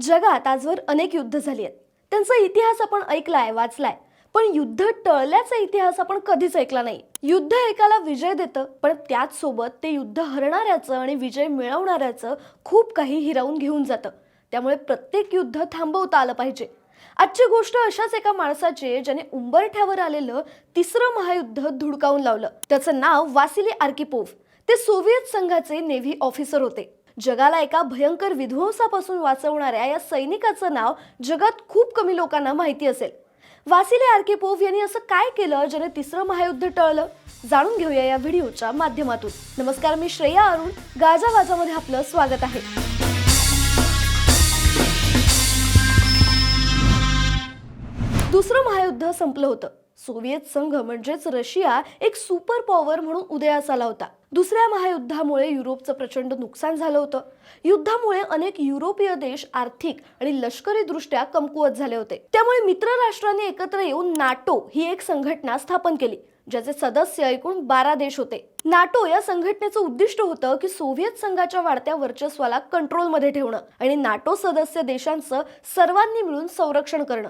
जगात आजवर अनेक युद्ध झाली आहेत. त्यांचा इतिहास आपण ऐकलाय वाचलाय. पण युद्ध टळल्याचा इतिहास आपण कधीच ऐकला नाही. युद्ध एकाला विजय देतं पण त्याच सोबत ते युद्ध हरणाऱ्याचं आणि विजय मिळवणाऱ्याचं खूप काही हिरावून घेऊन जातं. त्यामुळे प्रत्येक युद्ध थांबवता आलं पाहिजे. आजची गोष्ट अशाच एका माणसाची आहे ज्याने उंबरठ्यावर आलेलं तिसरं महायुद्ध धुडकावून लावलं. त्याचं नाव वासिली आर्किपोव्ह. ते सोव्हिएत संघाचे नेव्ही ऑफिसर होते. जगाला एका भयंकर विध्वंसापासून वाचवणाऱ्या या सैनिकाचं नाव जगात खूप कमी लोकांना माहिती असेल. वासिले आर्किपोव्ह यांनी असं काय केलं ज्याने तिसरं महायुद्ध टळलं? जाणून घेऊया या व्हिडिओच्या माध्यमातून. नमस्कार मी श्रेया अरुण. गाजा वाजामध्ये आपलं स्वागत आहे. दुसरं महायुद्ध संपलं होतं. सोव्हिएत संघ म्हणजेच रशिया एक सुपर पॉवर म्हणून उदयास आला होता. दुसऱ्या महायुद्धामुळे युरोपचं प्रचंड नुकसान झालं होतं. युद्धामुळे अनेक युरोपीय देश आर्थिक आणि लष्करी दृष्ट्या कमकुवत झाले होते. त्यामुळे मित्र राष्ट्रांनी एकत्र येऊन नाटो ही एक संघटना स्थापन केली ज्याचे सदस्य एकूण बारा देश होते. नाटो या संघटनेचं उद्दिष्ट होतं की सोव्हिएत संघाच्या वाढत्या वर्चस्वाला कंट्रोलमध्ये ठेवणं आणि नाटो सदस्य देशांचं सर्वांनी मिळून संरक्षण करणं.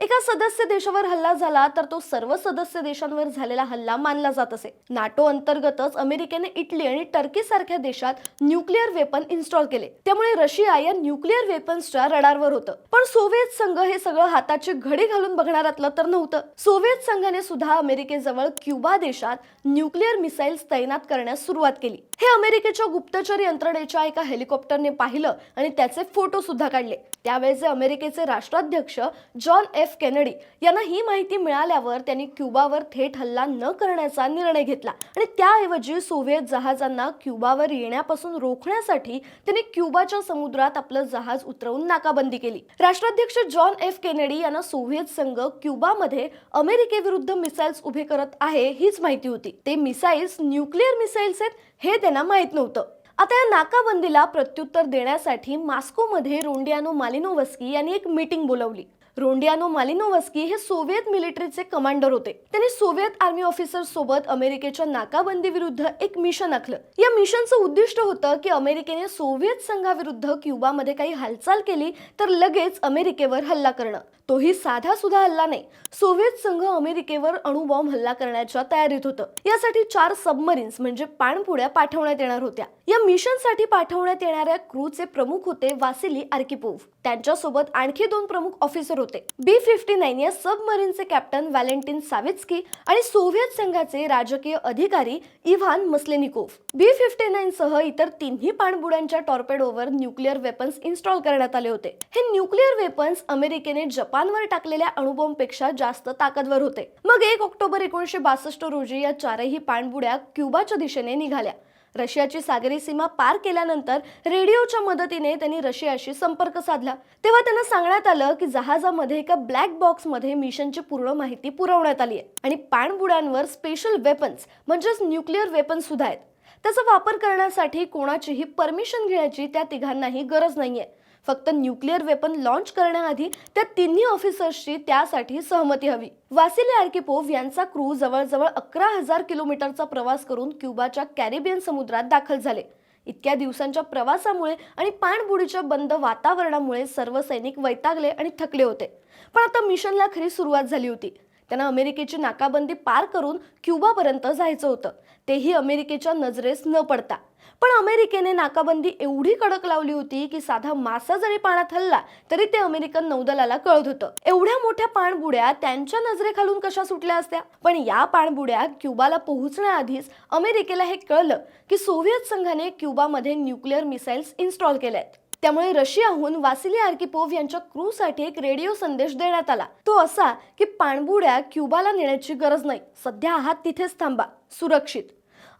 एका सदस्य देशावर हल्ला झाला तर तो सर्व सदस्य देशांवर झालेला हल्ला मानला जात असे. नाटो अंतर्गतच अमेरिकेने इटली आणि टर्की सारख्या देशात न्यूक्लिअर वेपन इन्स्टॉल केले. त्यामुळे रशिया या न्यूक्लिअर वेपन्सच्या रडारवर होतं. पण सोव्हिएत संघ हे सगळं हाताची घडी घालून बघणारातलं तर नव्हतं. सोव्हिएत संघाने सुद्धा अमेरिकेजवळ क्युबा देशात न्यूक्लिअर मिसाईल्स तैनात करण्यास सुरुवात केली. हे अमेरिकेच्या गुप्तचर यंत्रणेच्या एका हेलिकॉप्टरने पाहिलं आणि त्याचे फोटो सुद्धा काढले. त्यावेळेचे अमेरिकेचे राष्ट्राध्यक्ष जॉन एफ. केनेडी यांना ही माहिती मिळाल्यावर त्यांनी क्युबावर थेट हल्ला न करण्याचा निर्णय घेतला. आणि त्याऐवजी सोव्हिएत जहाजांना क्युबावर येण्यापासून रोखण्यासाठी त्यांनी क्युबाच्या समुद्रात आपलं जहाज उतरवून नाकाबंदी केली. राष्ट्राध्यक्ष जॉन एफ केनेडी यांना सोव्हिएत संघ क्युबामध्ये अमेरिकेविरुद्ध मिसाईल्स उभे करत आहे हीच माहिती होती. ते मिसाईल्स न्यूक्लिअर मिसाईल्स आहेत हे त्यांना माहीत नव्हतं. आता या नाकाबंदीला प्रत्युत्तर देण्यासाठी मास्कोमध्ये रोंडियानो मालिनोवस्की यांनी एक मीटिंग बोलवली. रोंडियानो मालिनोवस्की हे सोव्हिएत मिलिटरीचे कमांडर होते. त्यांनी सोव्हिएत आर्मी ऑफिसर सोबत अमेरिकेच्या नाकाबंदी विरुद्ध एक मिशन आखलं. या मिशनचं उद्दिष्ट होतं की अमेरिकेने सोव्हिएत संघाविरुद्ध क्युबामध्ये काही हालचाल केली तर लगेच अमेरिकेवर हल्ला करणं. तोही साधा सुद्धा हल्ला नाही. सोव्हिएत संघ अमेरिकेवर अणुबॉम्ब हल्ला करण्याच्या तयारीत होतं. यासाठी चार सबमरीन्स म्हणजे पाणपुड्या पाठवण्यात येणार होत्या. या मिशनसाठी पाठवण्यात येणाऱ्या क्रूचे प्रमुख होते वासिली आर्किपोव्ह. त्यांच्यासोबत आणखी दोन प्रमुख ऑफिसर होते. बी फिफ्टी नाईन या सबमरीनचे कॅप्टन व्हॅलेंटिन सावित्स्की आणि सोव्हिएत संघाचे राजकीय अधिकारी Ivan Maslennikov. B fifty nine सह इतर तिन्ही पाणबुड्यांच्या टॉर्पेडोवर न्यूक्लिअर वेपन्स इन्स्टॉल करण्यात आले होते. हे न्यूक्लिअर वेपन्स अमेरिकेने जपानवर टाकलेल्या अणुबॉम्बपेक्षा जास्त ताकदवर होते. मग एक ऑक्टोबर एकोणीसशे बासष्ट रोजी या चारही पाणबुड्या क्युबाच्या दिशेने निघाल्या. रशियाची सागरी सीमा पार केल्यानंतर रेडिओच्या मदतीने त्यांनी रशियाशी संपर्क साधला. तेव्हा त्यांना सांगण्यात आलं की जहाजामध्ये एका ब्लॅक बॉक्समध्ये मिशनची पूर्ण माहिती पुरवण्यात आली आहे आणि पाणबुड्यांवर स्पेशल वेपन्स म्हणजेच न्यूक्लिअर वेपन्स सुद्धा आहेत. त्याचा वापर करण्यासाठी कोणाचीही परमिशन घेण्याची त्या तिघांनाही गरज नाहीये. फक्त न्यूक्लिअर वेपन लॉन्च करण्याआधी त्या तिन्ही ऑफिसर्सची त्यासाठी सहमती हवी. वासिली आर्किपोव्ह यांचा क्रू जवळजवळ अकरा हजार किलोमीटरचा प्रवास करून क्युबाच्या कॅरिबियन समुद्रात दाखल झाले. इतक्या दिवसांच्या प्रवासामुळे आणि पाणबुडीच्या बंद वातावरणामुळे सर्व सैनिक वैतागले आणि थकले होते. पण आता मिशनला खरी सुरुवात झाली होती. त्यांना अमेरिकेची नाकाबंदी पार करून क्युबापर्यंत जायचं होतं. तेही अमेरिकेच्या नजरेस न पडता. पण अमेरिकेने नाकाबंदी एवढी कडक लावली होती की साधा मासा जरी पाण्यात हल्ला तरी ते अमेरिकन नौदलाला कळत होतं. एवढ्या मोठ्या पाणबुड्या त्यांच्या नजरेखालून कशा सुटल्या असत्या? पण या पाणबुड्या क्युबाला पोहोचण्याआधीच अमेरिकेला हे कळलं की सोव्हिएत संघाने क्युबामध्ये न्यूक्लिअर मिसाईल्स इन्स्टॉल केल्या आहेत त्यामुळे रशियाहून वासिली आर्किपोव्ह यांच्या क्रूसाठी एक रेडिओ संदेश देण्यात आला. तो असा की पाणबुड्या क्युबाला नेण्याची गरज नाही. सध्या आहात तिथेच थांबा. सुरक्षित.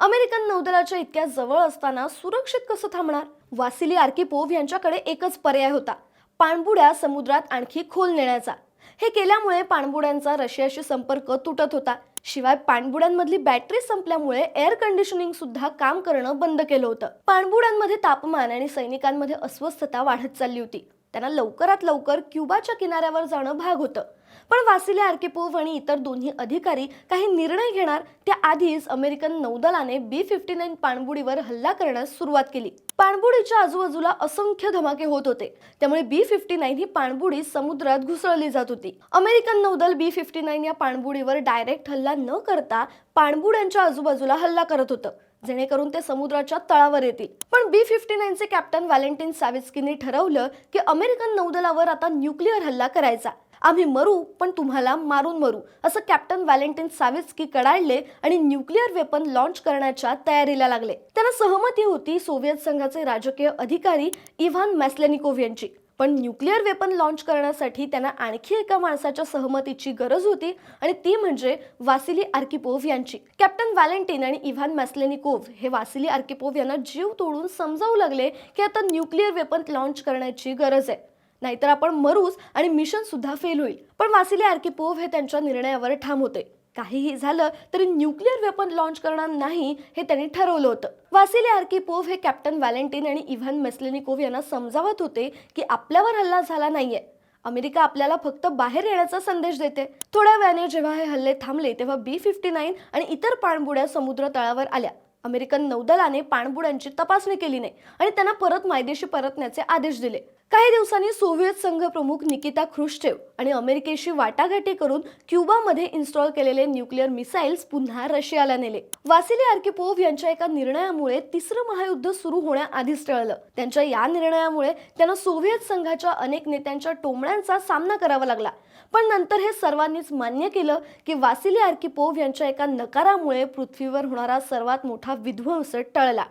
अमेरिकन नौदलाच्या इतक्या जवळ असताना सुरक्षित कसं थांबणार? वासिली आर्किपोव्ह यांच्याकडे एकच पर्याय होता पाणबुड्या समुद्रात आणखी खोल नेण्याचा. हे केल्यामुळे पाणबुड्यांचा रशियाशी संपर्क तुटत होता. शिवाय पाणबुड्यांमधली बॅटरी संपल्यामुळे एअर कंडिशनिंग सुद्धा काम करणं बंद केलं होतं. पाणबुड्यांमध्ये तापमान आणि सैनिकांमध्ये अस्वस्थता वाढत चालली होती. त्यांना लवकरात लवकर क्युबाच्या किनाऱ्यावर जाणं भाग होतं. पण वासिले आर्किपोव्ह आणि इतर दोन्ही अधिकारी काही निर्णय घेणार त्याआधीच अमेरिकन नौदलाने बी फिफ्टी नाईन पाणबुडीवर हल्ला करण्यास सुरुवात केली. पाणबुडीच्या आजूबाजूला असंख्य धमाके होत होते. त्यामुळे बी फिफ्टी नाईन ही पाणबुडी समुद्रात घुसळली जात होती. अमेरिकन नौदल बी फिफ्टी नाईन या पाणबुडीवर डायरेक्ट हल्ला न करता पाणबुड्यांच्या आजूबाजूला हल्ला करत होतं जेणेकरून ते समुद्राच्या तळावर येतील. पण बी फिफ्टी नाईनचे कॅप्टन व्हॅलेंटिन सॅविस्कीने ठरवलं की अमेरिकन नौदलावर आता न्यूक्लिअर हल्ला करायचा. आम्ही मरू पण तुम्हाला मारून मरू. असं कॅप्टन व्हॅलेंटिन साविस्की कडाडले आणि न्यूक्लिअर वेपन लॉन्च करण्याच्या तयारीला लागले. त्यांना सहमती होती सोव्हिएत संघाचे राजकीय अधिकारी इव्हान मॅस्लेनिकोव्ह यांची पण न्यूक्लिअर वेपन लॉन्च करण्यासाठी त्यांना आणखी एका माणसाच्या सहमतीची गरज होती आणि ती म्हणजे वासिली आर्किपोव्ह यांची. कॅप्टन व्हॅलेंटिन आणि इव्हान मॅस्लेनिकोव्ह हे वासिली आर्किपोव्ह यांना जीव तोडून समजावू लागले की आता न्यूक्लिअर वेपन लॉन्च करण्याची गरज आहे. नाहीतर आपण मरूच आणि मिशन सुद्धा फेल होईल. पण वासिले आर्किपोव्ह हे त्यांच्या निर्णयावर ठाम होते. काहीही झालं तरी न्यूक्लिअर वेपन लॉन्च करणार नाही हे त्यांनी ठरवलं होतं. वासिले आर्किपोव्ह हे कॅप्टन व्हॅलेंटिन आणि इव्हन मेस्लेनिकोव्ह यांना समजावत होते की आपल्यावर हल्ला झाला नाहीये. अमेरिका आपल्याला फक्त बाहेर येण्याचा संदेश देते. थोड्या वेळाने जेव्हा हे हल्ले थांबले तेव्हा बी फिफ्टी नाईन आणि इतर पाणबुड्या समुद्र तळावर आल्या. अमेरिकन नौदलाने पाणबुड्यांची तपासणी केली नाही आणि त्यांना परत मायदेशी परतण्याचे आदेश दिले. काही दिवसांनी सोव्हिएत संघ प्रमुख निकिता ख्रुश्चेव आणि अमेरिकेशी वाटाघाटी करून क्युबामध्ये इन्स्टॉल केलेले न्यूक्लिअर मिसाईल्स पुन्हा रशियाला नेले. वासिली आर्किपोव्ह यांच्या एका निर्णयामुळे तिसरं महायुद्ध सुरू होण्याआधीच टळलं. त्यांच्या या निर्णयामुळे त्यांना सोव्हिएत संघाच्या अनेक नेत्यांच्या टोमण्यांचा सामना करावा लागला. पण नंतर हे सर्वांनीच मान्य केलं की वासिली आर्किपोव्ह यांच्या एका नकारामुळे पृथ्वीवर होणारा सर्वात मोठा विध्वंस टळला.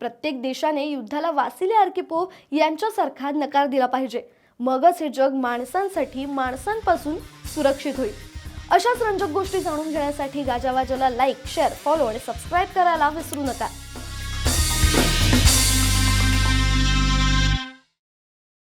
प्रत्येक देशाने युद्धाला वासिले आर्किपो यांच्यासारखा नकार दिला पाहिजे. मगच हे जग माणसांसाठी माणसांपासून सुरक्षित होईल. अशाच रंजक गोष्टी जाणून घेण्यासाठी गाजावाजाला लाईक शेअर फॉलो आणि सबस्क्राईब करायला विसरू नका.